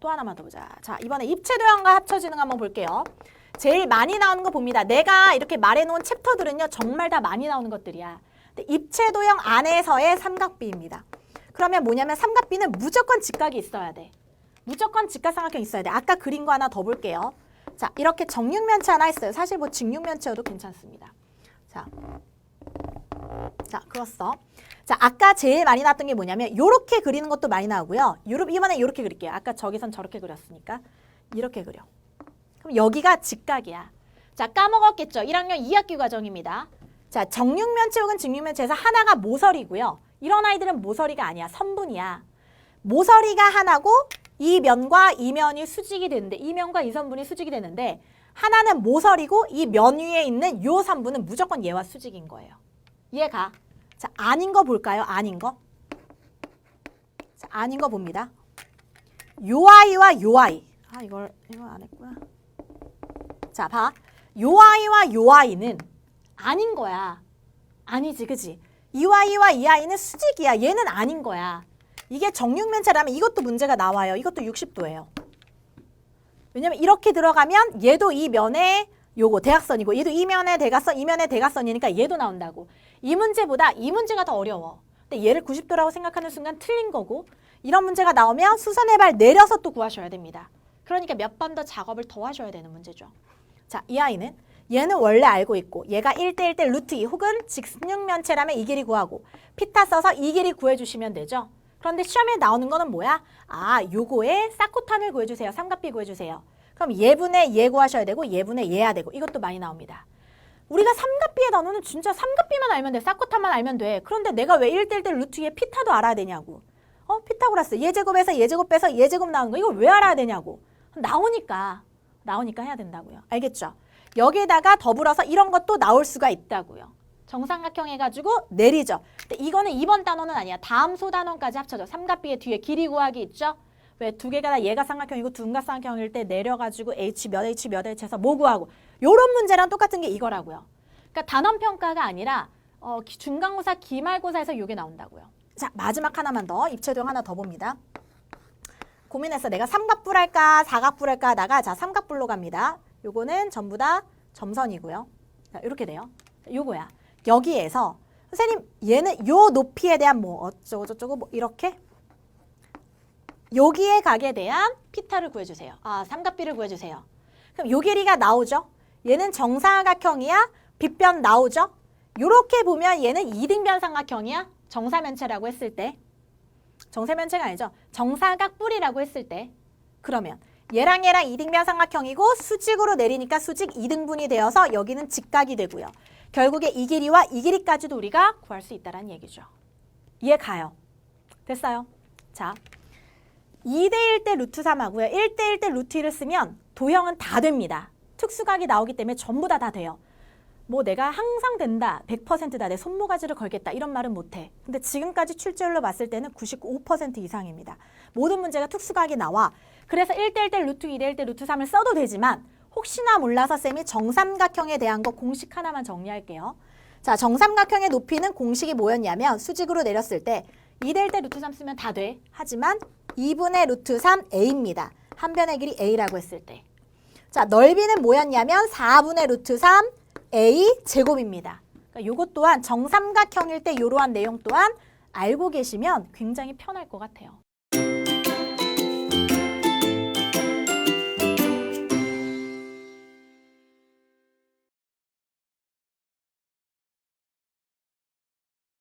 또 하나만 더 보자. 자, 이번에 입체 도형과 합쳐지는 거 한번 볼게요. 제일 많이 나오는 거 봅니다. 내가 이렇게 말해놓은 챕터들은요, 정말 다 많이 나오는 것들이야. 근데 입체 도형 안에서의 삼각비입니다. 그러면 뭐냐면 삼각비는 무조건 직각이 있어야 돼. 무조건 직각삼각형 있어야 돼. 아까 그린 거 하나 더 볼게요. 자, 이렇게 정육면체 하나 있어요. 사실 뭐 직육면체여도 괜찮습니다. 자, 자, 그었어. 자, 아까 제일 많이 나왔던 게 뭐냐면 요렇게 그리는 것도 많이 나오고요. 요러, 이번에 요렇게 그릴게요. 아까 저기선 저렇게 그렸으니까 이렇게 그려. 그럼 여기가 직각이야. 자, 까먹었겠죠? 1학년 2학기 과정입니다. 자, 정육면체 혹은 직육면체에서 하나가 모서리고요. 이런 아이들은 모서리가 아니야. 선분이야. 모서리가 하나고 이 면과 이 면이 수직이 되는데 이 면과 이 선분이 수직이 되는데 하나는 모서리고 이 면 위에 있는 요 선분은 무조건 얘와 수직인 거예요. 이해가? 자, 아닌 거 볼까요? 아닌 거. 자, 아닌 거 봅니다. 요 아이와 요 아이. 아, 이걸 이걸 안 했구나. 자, 봐. 요 아이와 요 아이는 아닌 거야. 아니지, 그지? 이 아이와 이 아이는 수직이야. 얘는 아닌 거야. 이게 정육면체라면 이것도 문제가 나와요. 이것도 60도예요. 왜냐면 이렇게 들어가면 얘도 이 면에 요거 대각선이고 얘도 이 면에 대각선, 이 면에 대각선이니까 얘도 나온다고. 이 문제보다 이 문제가 더 어려워. 근데 얘를 90도라고 생각하는 순간 틀린 거고 이런 문제가 나오면 수선의 발 내려서 또 구하셔야 됩니다. 그러니까 몇 번 더 작업을 더 하셔야 되는 문제죠. 자, 이 아이는 얘는 원래 알고 있고 얘가 1대 1대 루트 2 혹은 직육면체라면 이 길이 구하고 피타 써서 이 길이 구해주시면 되죠. 그런데 시험에 나오는 거는 뭐야? 아, 요거에 사코탄을 구해주세요. 삼각비 구해주세요. 그럼 예분의 예 구하셔야 되고 예분의 예야 되고 이것도 많이 나옵니다. 우리가 삼각비의 단어는 진짜 삼각비만 알면 돼. 사코탄만 알면 돼. 그런데 내가 왜 1대 1대 루트 2의 피타도 알아야 되냐고. 어? 피타고라스 예제곱에서 예제곱 빼서 예제곱 나오는 거 이걸 왜 알아야 되냐고. 나오니까 나오니까 해야 된다고요. 알겠죠? 여기에다가 더불어서 이런 것도 나올 수가 있다고요. 정삼각형 해가지고 내리죠. 근데 이거는 2번 단원은 아니야. 다음 소단원까지 합쳐져. 삼각비의 뒤에 길이 구하기 있죠? 왜 두 개가 다 얘가 삼각형이고 둔가 삼각형일 때 내려가지고 h 몇 h 몇 h 해서 뭐 구하고 요런 문제랑 똑같은 게 이거라고요. 그러니까 단원 평가가 아니라 어, 기- 중간고사 기말고사에서 요게 나온다고요. 자 마지막 하나만 더 입체도형 하나 더 봅니다. 고민해서 내가 삼각뿔 할까 사각뿔 할까 하다가 자 삼각뿔로 갑니다. 요거는 전부 다 점선이고요. 자 이렇게 돼요. 자, 요거야. 여기에서 선생님 얘는 요 높이에 대한 뭐 어쩌고 저쩌고 뭐 이렇게 여기에 각에 대한 피타를 구해주세요. 아 삼각비를 구해주세요. 그럼 요 길이가 나오죠. 얘는 정사각형이야. 빗변 나오죠. 요렇게 보면 얘는 이등변 삼각형이야. 정사면체라고 했을 때. 정사면체가 아니죠. 정사각 뿔이라고 했을 때. 그러면 얘랑 얘랑 이등변 삼각형이고 수직으로 내리니까 수직 이등분이 되어서 여기는 직각이 되고요. 결국에 이 길이와 이 길이까지도 우리가 구할 수 있다는 얘기죠. 이해 가요? 됐어요? 자, 2대1 대 루트 3하고요. 1대1 대 루트 1을 쓰면 도형은 다 됩니다. 특수각이 나오기 때문에 전부 다 다 돼요. 뭐 내가 항상 된다, 100%다, 내 손모가지를 걸겠다 이런 말은 못해. 근데 지금까지 출제율로 봤을 때는 95% 이상입니다. 모든 문제가 특수각이 나와. 그래서 1대1 대 루트 2대1 대 루트 3을 써도 되지만 혹시나 몰라서 쌤이 정삼각형에 대한 거 공식 하나만 정리할게요. 자, 정삼각형의 높이는 공식이 뭐였냐면 수직으로 내렸을 때 2대1 대 루트 3 쓰면 다 돼. 하지만 2분의 루트 3 a입니다. 한 변의 길이 a라고 했을 때. 자, 넓이는 뭐였냐면 4분의 루트 3 a 제곱입니다. 그러니까 요것 또한 정삼각형일 때 이러한 내용 또한 알고 계시면 굉장히 편할 것 같아요.